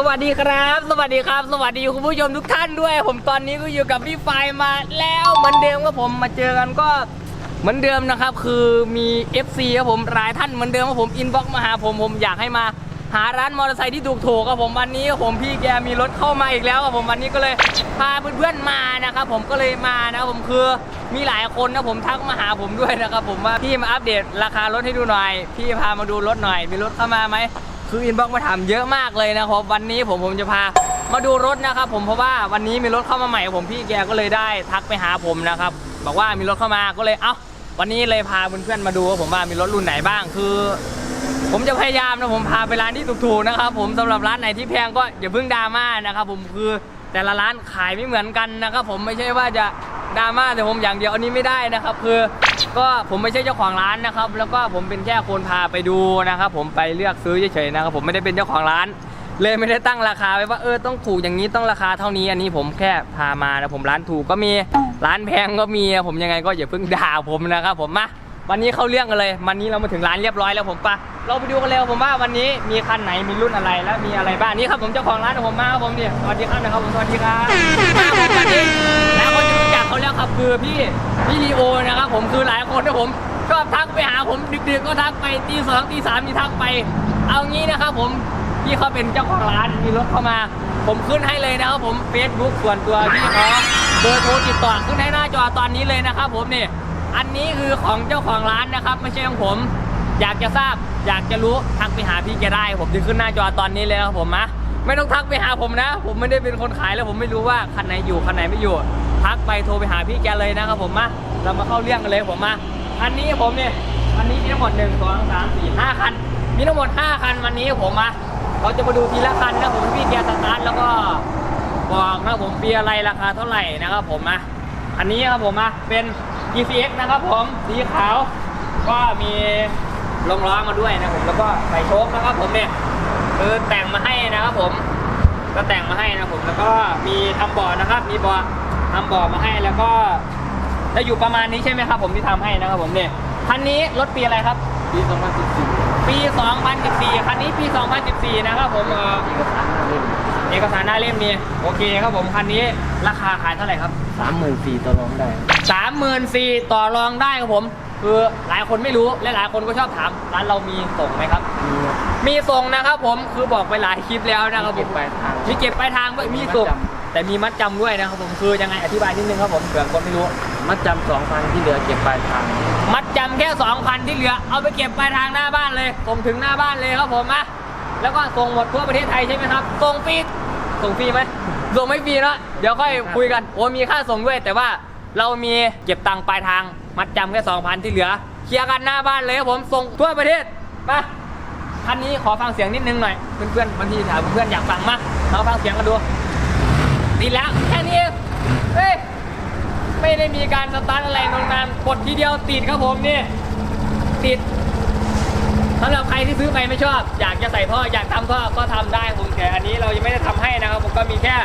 สวัสดีครับ สวัสดีครับ สวัสดีคุณผู้ชมทุกท่านด้วย ผมตอนนี้ก็อยู่กับพี่ไฟมาแล้วเหมือนเดิมครับผมมาเจอกันก็เหมือนเดิมนะครับ คือมี FC ครับผมรายท่านเหมือนเดิมครับผมอินบ็อกมาหาผมผมอยากให้มาหาร้านมอเตอร์ไซค์ที่ถูกๆครับผมวันนี้ผมพี่แกมีรถเข้ามาอีกแล้วครับผมวันนี้ก็เลยพาเพื่อนๆมานะครับผมก็เลยมานะครับผมคือมีหลายคนนะผมทักมาหาผมด้วยนะครับผมว่าพี่มาอัปเดตราคารถให้ดูหน่อย พี่พามาดูรถหน่อย มีรถเข้ามาไหม คืออินบ็อกมาถามเยอะมากเลยนะครับวันนี้ผมผมจะพามาดูรถนะครับผมเพราะว่าวันนี้มีรถเข้ามาใหม่ผมพี่แกก็เลยได้ทักไปหาผมนะครับบอกว่ามีรถเข้ามาก็เลยเอ้าวันนี้เลยพาเพื่อนๆมาดูว่าผมว่ามีรถรุ่นไหนบ้างคือ ผมจะพยายามนะผมพาไปร้านที่ถูกๆนะครับผมสำหรับร้านไหนที่แพงก็อย่าเพิ่งดราม่านะครับผมคือแต่ละร้านขายไม่เหมือนกันนะครับผมไม่ใช่ว่าจะดราม่าแต่ผมอย่างเดียวอันนี้ไม่ได้นะครับ คือ ก็ผมไม่ใช่เจ้าของร้านนะครับ แล้วก็ผมเป็นแค่คนพาไปดูนะครับ ผมไปเลือกซื้อเฉยๆนะครับ ผมไม่ได้เป็นเจ้าของร้าน เลยไม่ได้ตั้งราคาไว้ว่าเออต้องถูกอย่างนี้ต้องราคาเท่านี้ อันนี้ผมแค่พามานะผมร้านถูกก็มีร้านแพงก็มีผมยังไงก็อย่าเพิ่งด่าผมนะครับ ผมมาวันนี้เข้าเรื่องกันเลยวันนี้เรามาถึงร้านเรียบร้อยแล้วผมปะเราไปดูกันเลยผมว่าวันนี้มีคันไหนมีรุ่นอะไรและมีอะไรบ้างนี่ครับผมเจ้าของร้านผมมาครับผมเนี่ยสวัสดีครับนะครับผมสวัสดีครับมาผมวันนี้แล้ว คนจะรู้จักเขาแล้วครับคือพี่พี่ลีโอนะครับผมคือหลายคนที่ผมชอบทักไปหาผมดึกๆก็ทักไปตีสองตีสามมีทักไป เอางี้นะครับผมพี่เขาเป็นเจ้าของร้านมีรถเข้ามา ผมขึ้นให้เลยนะครับผม Facebook ส่วนตัวพี่เขาเบอร์โทรติดต่อขึ้นให้หน้าจอตอนนี้เลยนะครับผมนี่อันนี้คือของเจ้าของร้านนะครับ ไม่ใช่ของผม อยากจะทราบอยากจะรู้ทักไปหาพี่แกได้ ผมจะขึ้นหน้าจอตอนนี้เลยครับผมนะ ไม่ต้องทักไปหาผมนะ ผมไม่ได้เป็นคนขายแล้วผมไม่รู้ว่าคันไหนอยู่คันไหนไม่อยู่ ทักไปโทรไปหาพี่แกเลยนะครับผมมาเรามาเข้าเรื่องกันเลยผมมาอันนี้ผมเนี่ยอันนี้มีทั้งหมดหนึ่งสองสามสี่ห้าคัน มีทั้งหมดห้าคันวันนี้ผมมาเราจะมาดูทีละคันนะผมพี่แกสตาร์ทแล้วก็บอกนะผมปีอะไรราคาเท่าไหร่นะครับผมนะอันนี้ครับผมอะเป็น GCX นะครับผมสีขาวก็มีลงล้อมาด้วยนะผมแล้วก็ใส่โชคนะครับผมเนี่ย คือแต่งมาให้นะครับผม ก็แต่งมาให้นะผมแล้วก็มีทำบ่อนะครับ มีบ่อทำบ่อมาให้แล้วก็จะอยู่ประมาณนี้ใช่ไหมครับ ผมที่ทำให้นะครับผมเนี่ยคันนี้รถปีอะไรครับ ปี 2014 ปี 2014 คันนี้ปี 2014 นะครับผมเอ่อเอกสารหน้าเล่มเอกสารหน้าเล่มนี่โอเคครับผมคันนี้ราคาขายเท่าไหร่ครับ 34,000ต่อรองได้สามหมื่นสี่ต่อรองได้ครับผม คือหลายคนไม่รู้และหลายคนก็ชอบถามร้านเรามีส่งไหมครับ มีมีส่งนะครับผมคือบอกไปหลายคลิปแล้วนะครับผเก็บมปลายทางมีเก็บปลายทางด้วยมีส่งมัดจแต่มีมัดจำด้วยนะครับผมคือยังไงอธิบายนิดนึงครับผมเผื่อคนไม่รู้มัดจำ2,000ที่เหลือเก็บปลายทาง มัดจำแค่2,000ที่เหลือเอาไปเก็บปลายทางหน้าบ้านเลยส่งถึงหน้าบ้านเลยครับผมนะแล้วก็ส่งหมดทั่วประเทศไทยใช่ไหมครับส่งฟรีส่งฟรีไหมส่งไม่ฟรีนะเดี๋ยวค่อยคุยกันโอ้มีค่าส่งด้วย แต่ว่าเรามีเก็บตังค์ปลายทาง มัดจำแค่2,000ที่เหลือ เคลียร์กันหน้าบ้านเลยครับผมส่งทั่วประเทศมาคันนี้ขอฟังเสียงนิดนึงหน่อยเพื่อนๆบางทีถามเพื่อนอยากฟังมาเราฟังเสียงกันดูดีแล้วแค่นี้เองเฮ้ยไม่ได้มีการสตาร์ทอะไรนงนานกดทีเดียวติดครับผมนี่ติดสำหรับใครที่ซื้อไปไม่ชอบ อยากจะใส่ท่ออยากทำท่อก็ทำได้ผมแต่อันนี้เรายังไม่ได้ทำให้นะครับผมก็มีแค่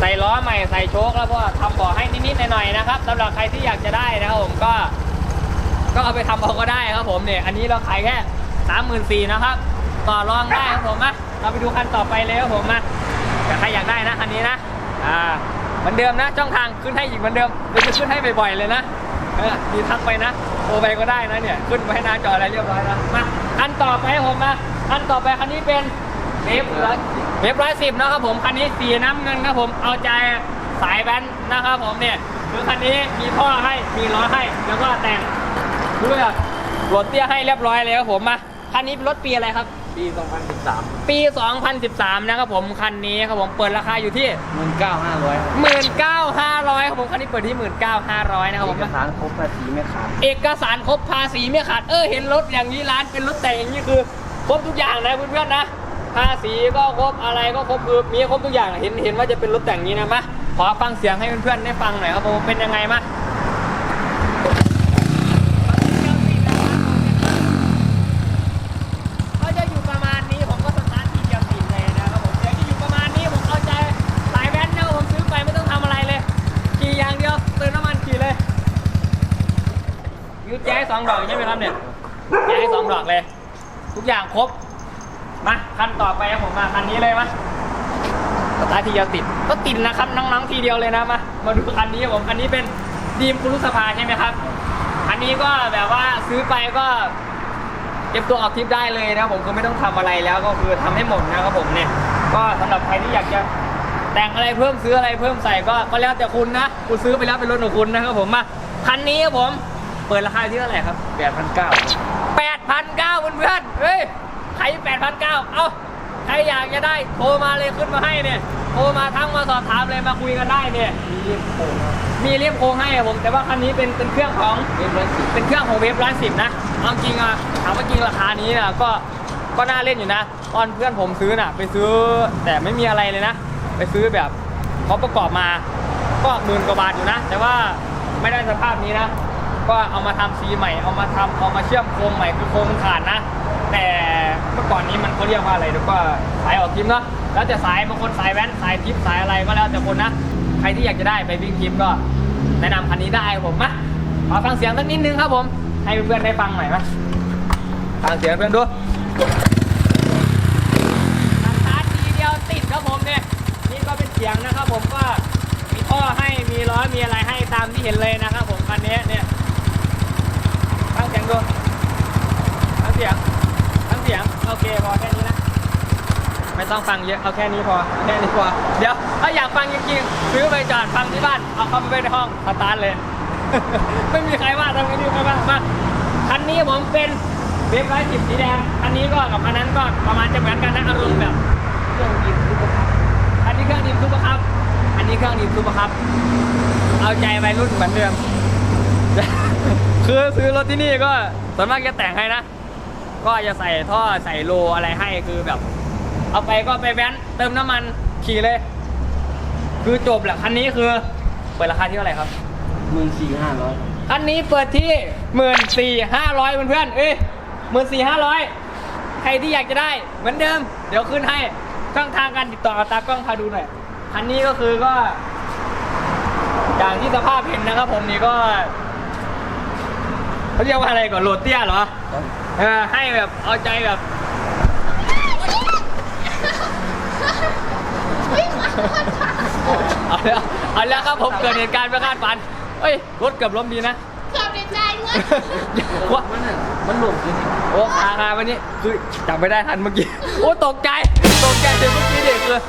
ใส่ล้อใหม่ใส่โชคแล้วก็ทำบ่อให้นิดๆหน่อยๆนะครับสำหรับใครที่อยากจะได้นะครับผมก็ ก็เอาไปทำเอาก็ได้ครับผมเนี่ยอันนี้เราขายแค่สามหมื่นสี่นะครับต่อรองได้ครับผมนะเราไปดูคันต่อไปเลยครับผมนะแต่ใครอยากได้นะคันนี้นะอ่าเหมือนเดิมนะช่องทางขึ้นให้อีกเหมือนเดิมเดี๋ยวจะขึ้นให้บ่อยๆเลยนะเออมีทักไปนะโทรไปก็ได้นะเนี่ยขึ้นไปหน้าจออะไรเรียบร้อยแล้วมาคันต่อไปครับผมนะคันต่อไปคันนี้เป็น เวฟร้อยเวฟร้อยสิบนะครับผมคันนี้สีน้ำเงินครับผมเอาใจสายแบนนะครับผมเนี่ยคือคันนี้มีท่อให้มีล้อให้แล้วก็แต่งเพื่อรถเตี้ยให้เรียบร้อยเลยครับผมมาคันนี้เป็นรถปีอะไรครับปี 2013 ปี 2013 นะครับผม คันนี้ครับผมเปิดราคาอยู่ที่ 19,500 19,500 ครับผม คันนี้เปิดที่ 19,500 นะครับเอผมกสารครบภาษีไม่ขาด เอกสารครบภาษีไม่ขาด เออ เห็นรถอย่างนี้ร้านเป็นรถแต่งอย่างนี้คือ ครบทุกอย่างนะเพื่อนๆนะ ภาษีก็ครบอะไรก็ครบคือมีครบทุกอย่างเห็นเห็นว่าจะเป็นรถแต่งนี้นะมาขอฟังเสียงให้เพื่อนๆได้ฟังหน่อยครับผมเป็นยังไงมาก็จะอยู่ประมาณนี้ผมก็สตาร์ททีเดียวติดเลยนะครับผมเดี๋ยวจะอยู่ประมาณนี้ผมเอาใจสายแว้นนะครับผมซื้อไปไม่ต้องทำอะไรเลยขี่อย่างเดียวเติมน้ำมันขี่เลยยูแจ๊ให้สองดอกใช่ไหมครับเนี่ยแจ๊ให้สองดอกเลย ทุกอย่างครบ มาคันต่อไปครับผมมาคันนี้เลยมาสตาร์ททีเดียวติดก็ติดนะครับน้องๆทีเดียวเลยนะมามาดูคันนี้ครับผมอันนี้เป็นดีมคุรุสภาใช่ไหมครับ อันนี้ก็แบบว่าซื้อไปก็เก็บตัวออกทริปได้เลยนะผมคือไม่ต้องทำอะไรแล้วก็คือทำให้หมดนะครับผมเนี่ย ก็สำหรับใครที่อยากจะแต่งอะไรเพิ่มซื้ออะไรเพิ่มใส่ก็ก็แล้วแต่คุณนะคุณซื้อไปแล้วเป็นรถของคุณนะครับผมมาคันนี้ครับผม เปิดราคาที่เท่าไหร่ครับแปดพันเก้าแปดพันเก้าเพื่อนๆเฮ้ย ใครแปดพันเก้าเอ้าใครอยากจะได้โทรมาเลยขึ้นมาให้เนี่ยโทรมาทั้งมาสอบถามเลยมาคุยกันได้เนี่ยมีเรียบโค้งมีเรียบโครงให้อะผม แต่ว่าคันนี้เป็นเป็นเครื่องของเรียบร้อยสิบเป็นเครื่องของเวฟร้อยสิบนะเอาจริงอะถามว่าจริงราคานี้นะก็ก็น่าเล่นอยู่นะตอนเพื่อนผมซื้อน่ะ ไปซื้อแต่ไม่มีอะไรเลยนะ ไปซื้อแบบเขาประกอบมาก็หมื่นกว่าบาทอยู่นะ แต่ว่าไม่ได้สภาพนี้นะ ก็เอามาทำสีใหม่เอามาทำเอามาเชื่อมโครงใหม่คือโครงมันขาดนะ แต่เมื่อก่อนนี้มันเขาเรียกว่าอะไรแล้วก็สายออกทิปเนาะแล้วจะสายบางคนสายแว้นสายทิปสายอะไรก็แล้วแต่คนนะใครที่อยากจะได้ไปวิ่งทิปก็แนะนำคันนี้ได้ครับผมมาขอฟังเสียงสักนิดนึงครับผม ให้เพื่อนๆได้ฟังหน่อยไหมฟังเสียงเพื่อนดูสตาร์ททีเดียวติดครับผมเนี่ยนี่ก็เป็นเสียงนะครับผมก็มีท่อให้มีล้อมีอะไรให้ตามที่เห็นเลยนะครับผมคันนี้เนี่ยฟังเสียงดูฟังเสียง เสียงโอเคพอแค่นี้นะ ไม่ต้องฟังเยอะเอาแค่นี้พอแค่นี้พอเดี๋ยวถ้าอยากฟังจริงๆซื้อไปจอดฟังที่บ้านเอาเข้าไปไว้ในห้องสตาร์ทเลย ไม่มีใครว่าทำไม่ดีใครว่ามาคันนี้ผมเป็นเบฟร้อยสิบสีแดงคันนี้ก็กับคันนั้นก็ประมาณจะเหมือนกันนะอารมณ์แบบเครื่องดินทุกปอระคับอันนี้เครื่องดินซูเปอร์คัพอันนี้เครื่องดินซูเปอร์คัพเอาใจวัยรุ่นเหมือนเดิมคือซื้อรถที่นี่ก็ส่วนมากจะแต่งให้นะ ก็จะใส่ท่อใส่โลอะไรให้คือแบบ เอาไปก็ไปแว้นเติมน้ำมันขี่เลย คือจบแหละคันนี้คือเปิดราคาที่เท่าไหร่ครับหมื่นสี่ห้าร้อยอันนี้เปิดที่หมื่นสี่ห้าร้อยเพื่อนๆเอ้ยหมื่นสี่ห้าร้อยใครที่อยากจะได้เหมือนเดิม เดี๋ยวขึ้นให้ช่องทางการติดต่อเอาตากล้องพาดูหน่อยคันนี้ก็คือก็อย่างที่สภาพเห็นนะครับผมนี่ก็เขาเรียกว่าอะไรก่อนโหลดเตี้ยเหรอ เออให้แบบเอาใจแบบเอาแล้วเอาแล้วครับผมเกิดเหตุการณ์ไม่คาดฝันเอ้ยรถเกือบล้มดีนะเกือบในใจเงินว่ามันน่ะมันหลงจริงโอ้คาคาวันนี้คือจับไม่ได้ทันเมื่อกี้โอ้ตกใจตกใจเดี๋ยวเมื่อกี้เด็กคือ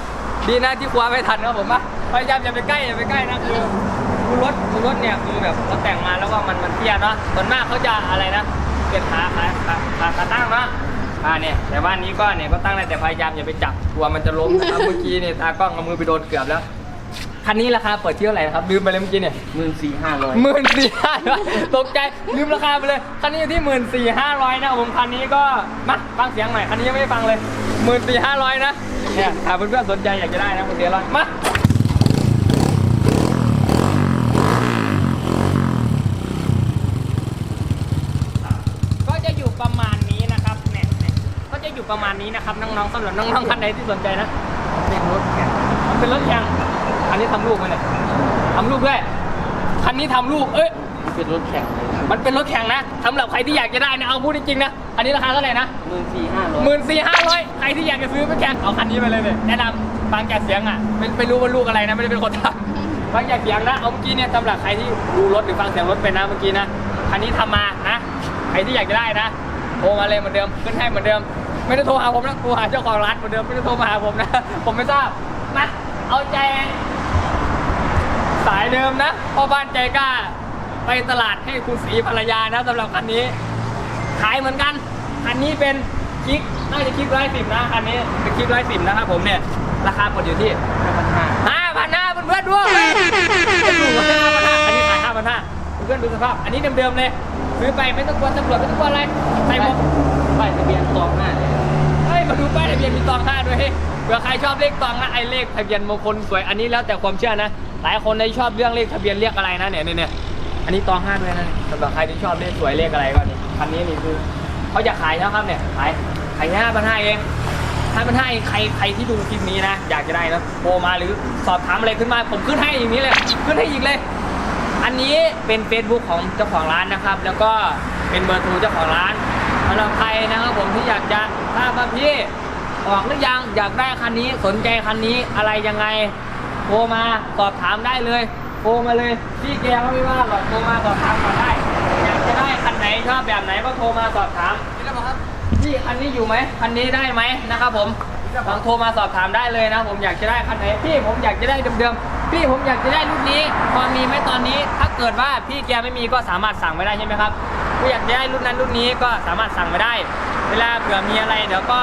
ดีนะที่คว้าไม่ทันครับผมอะพยายามอย่าไปใกล้อย่าไปใกล้นะคือคือรถคือรถเนี่ยคือแบบเราแต่งมาแล้วก็มันมันเตี้ยเนาะส่วนมากเขาจะอะไรนะ เป็นขาขาขาขาขาตั้งเนาะอ่าเนี่ยแต่ว่าอันนี้ก็เนี่ยก็ตั้งได้แต่พยายามอย่าไปจับกลัวมันจะล้มนะครับเมื่อกี้เนี่ยตากล้องเอามือไปโดนเกือบแล้วคันนี้ราคาเปิดที่เท่าไหร่นะครับลืมไปเลยเมื่อกี้เนี่ยหมื่นสี่ห้าร้อยหมื่นสี่ห้าร้อยตกใจลืมราคาไปเลยคันนี้อยู่ที่หมื่นสี่ห้าร้อยนะผมคันนี้ก็มาฟังเสียงหน่อยคันนี้ยังไม่ได้ฟังเลยหมื่นสี่ห้าร้อยนะเนี่ยถ้าเพื่อนๆสนใจอยากจะได้นะคุณเดียร้อยมาก็จะอยู่ประมาณนี้นะครับเนี่ยเนี่ยก็จะอยู่ ประมาณนี้นะครับน้องๆสำหรับน้องๆท่านใดที่สนใจนะเป็นรถแข่งมันเป็นรถแข่งอันนี้ทำลูกไหมเนี่ยทำลูกด้วยคันนี้ทำลูกเอ้ยเป็นรถแข่งเลยมันเป็นรถแข่งนะสำหรับใครที่อยากจะได้นะเอาพูดจริงๆนะอันนี้ราคาเท่าไหร่นะหมื่นสี่ห้าร้อยหมื่นสี่ห้าร้อยใครที่อยากจะซื้อไปแข่งเอาคันนี้ไปเลยเลยแนะนำฟังจากเสียงอะไม่ไม่รู้ว่าลูกอะไรนะไม่ได้เป็นคนทำฟังจากเสียงนะเอาเมื่อกี้เนี่ยสำหรับใครที่ดูรถหรือฟังเสียงรถเป็นนะเมื่อกี้นะคันนี้ทำมานะใครที่อยากจะได้นะโทรมาเลยเหมือนเดิมขึ้นให้เหมือนเดิม ไม่ได้โทรหาผมนะโทรหาเจ้าของร้านเหมือนเดิมไม่ได้โทรมาหาผมนะ ผมไม่ทราบมาเอาใจ สายเดิมนะพ่อบ้านใจกล้า ไปตลาดให้คุณสีภรรยานะสำหรับคันนี้ ขายเหมือนกัน คันนี้เป็นคลิกน่าจะคลิกร้อยสิบนะคันนี้เป็นคลิกร้อยสิบนะครับผมเนี่ยราคาปดอยู่ที่ห้าพันห้าห้าพันห้าเพื่อนๆด้วยไม่ถูกห้าพันห้าอันนี้ขายห้าพันห้าเพื่อนดูสภาพ อันนี้เดิมๆเลยซื้อไปไม่ต้องกลัวตำรวจไม่ต้องกลัวอะไรใส่หมวกป้ายทะเบียนตองหน้าเลยเฮ้ยมา ดูป้ายทะเบียนมีตองห้าด้วยเฮ้เผื่อใครชอบเลขตองนะไอเลขทะเบียนมงคลสวยอันนี้แล้วแต่ความเชื่อนะ หลายคนในชอบเรื่องเลขทะเบียนเรียกอะไรนะเนี่ยเนี่ยอันนี้ตองห้าด้วยนะสำหรับใครที่ชอบเลขสวยเลขอะไรก็นี่คันนี้นี่คือเขาจะขายนะครับเนี่ยขายขายแค่ห้าพันห้าเองห้าพันห้าเองใครใครที่ดูคลิปนี้นะ อยากจะได้นะโทรมาหรือสอบถามอะไรขึ้นมาผมขึ้นให้อย่างนี้เลย ขึ้นให้อีกเลย อันนี้เป็น Facebook ของเจ้าของร้านนะครับ แล้วก็เป็นเบอร์โทรเจ้าของร้าน สำหรับใครนะครับผมที่อยากจะทราบว่าพี่ออกหรือยังอยากได้คันนี้สนใจคันนี้อะไรยังไงโทรมาสอบถามได้เลยโทรมาเลยพี่แกก็ไม่ว่าหรอกโทรมาสอบถามก่อนได้ อยากจะได้คันไหนชอบแบบไหนก็โทรมาสอบถามพี่คันนี้อยู่ไหมคันนี้ได้ไหมนะครับผมลองโทรมาสอบถามได้เลยนะผมอยากจะได้คันไหนพี่ผมอยากจะได้เดิมๆพี่ผมอยากจะได้รุ่นนี้พอมีไหมตอนนี้ถ้าเกิดว่าพี่แกไม่มีก็สามารถสั่งไม่ได้ใช่ไหมครับ ถ้อยากได้รุ่นนั้นรุ่นนี้ก็สามารถสั่งไม่ได้ เวลาเผื่อมีอะไรเดี๋ยวก็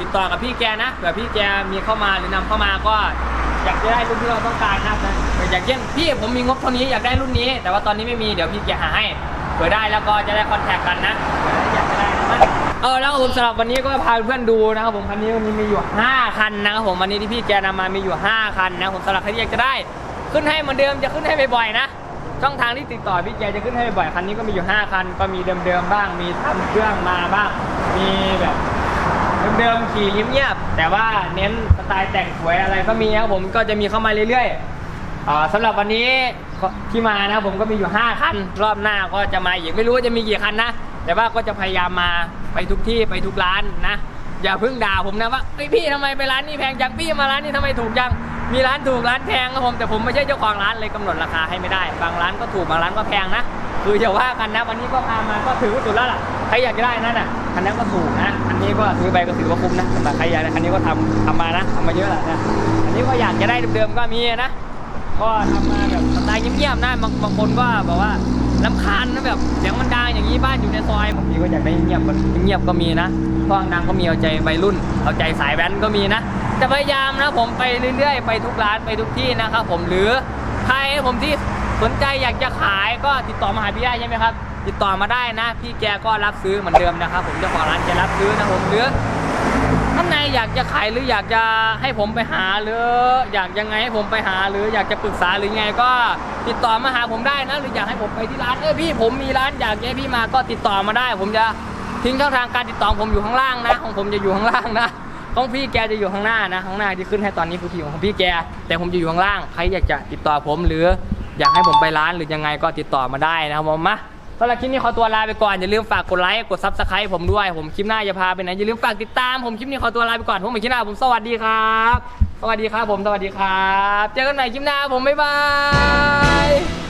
ติดต่อกับพี่แกนะเผื่อพี่แกมีเข้ามาหรือนำเข้ามาก็อยากได้รุ่นที่เราต้องการนะครับอยางเช่นพี่ผมมีงบเท่านี้อยากได้รุ่นนี้ แต่ว่าตอนนี้ไม่มีเดี๋ยวพี่แกหาให้เผื่อได้แล้วก็จะได้คอนแทคกันนะเออยากจะได้นะเออแล้วผมสำหรับวันนี้ก็พาเพื่อนดูนะครับผมคันนี้วันนี้มีอยู่ 5 คันนะครับผมวันนี้ที่พี่แกนำมามีอยู่ 5 คันนะผมสำหรับใครที่อยากจะได้ ขึ้นให้เหมือนเดิมจะขึ้นให้บ่อยๆนะ ช่องทางที่ติดต่อพี่แกจะขึ้นให้บ่อยคันนี้ก็มีอยู่ 5 คัน ก็มีเดิมๆบ้าง มีทำเครื่องมาบ้าง มีแบบเดิมๆขี่ลิ้มเงียบ แต่ว่าเน้นสไตล์แต่งสวยอะไรก็มีครับผมก็จะมีเข้ามาเรื่อยๆอ่าสำหรับวันนี้ที่มานะครับผมก็มีอยู่ 5 คัน รอบหน้าก็จะมาอีกไม่รู้ว่าจะมีกี่คันนะ แต่ว่าก็จะพยายามมาไปทุกที่ไปทุกร้านนะอย่าเพิ่งด่าผมนะว่าพี่ทำไมไปร้านนี้แพงจังพี่มาร้านนี้ทำไมถูกจัง มีร้านถูกร้านแพงครับผมแต่ผมไม่ใช่เจ้าของร้านเลยกำหนดราคาให้ไม่ได้ บางร้านก็ถูกบางร้านก็แพงนะคืออย่าว่ากันนะวันนี้ก็พามาก็ถือว่าสุดแล้วล่ะใครอยากจะได้นั่นน่ะคันนั้นก็ถูกนะอันนี้ก็ซื้อไปก็ถือว่าคุ้มนะสำหรับใครอยากได้คันนี้ก็ทำทำมานะทำมาเยอะแหละนะอันนี้ก็อยากจะได้เดิมๆก็มีนะก็ทำมาแบบสไตล์เงียบๆนะบางบางคนก็แบบว่าลำคาญนะแบบเสียงมันดังอย่างนี้บ้านอยู่ในซอยบางทีก็อยากได้เงียบๆเงียบก็มีนะเพราะดังก็มีเอาใจวัยรุ่นเอาใจสายแว้นก็มีนะ จะพยายามนะผมไปเรื่อยๆ ไปทุกร้านไปทุกที่นะครับผมหรือใครผมที่สนใจอยากจะขายก็ติดต่อมาหาพี่ได้ใช่ไหมครับ ติดต่อมาได้นะ พี่แกก็รับซื้อเหมือนเดิมนะครับ ผมเจ้าของร้านแกรับซื้อนะผมหรือท่านในอยากจะขายหรืออยากจะให้ผมไปหาหรืออยากยังไงให้ผมไปหาหรืออยากจะปรึกษาหรือไงก็ติดต่อมาหาผมได้นะ หรืออยากให้ผมไปที่ร้านเออพี่ผมมีร้านอยากให้พี่มาก็ติดต่อมาได้ ผมจะทิ้งช่องทางการติดต่อผมอยู่ข้างล่างนะ ของผมจะอยู่ข้างล่างนะ ของพี่แกจะอยู่ข้างหน้านะข้างหน้าที่ขึ้นให้ตอนนี้คือที่ของพี่แก แต่ผมจะอยู่ข้างล่างใครอยากจะติดต่อผมหรืออยากให้ผมไปร้านหรือยังไงก็ติดต่อมาได้นะครับผมมาสำหรับคลิปนี้ขอตัวลาไปก่อนอย่าลืมฝากกดไลค์กดซับสไครต์ผมด้วยผมคลิปหน้าจะพาไปไหนอย่าลืมฝากติดตามผมคลิปนี้ขอตัวลาไปก่อนผมคลิปหน้าผมสวัสดีครับ สวัสดีครับผมสวัสดีครับ เจอกันใหม่คลิปหน้าผมบ๊ายบาย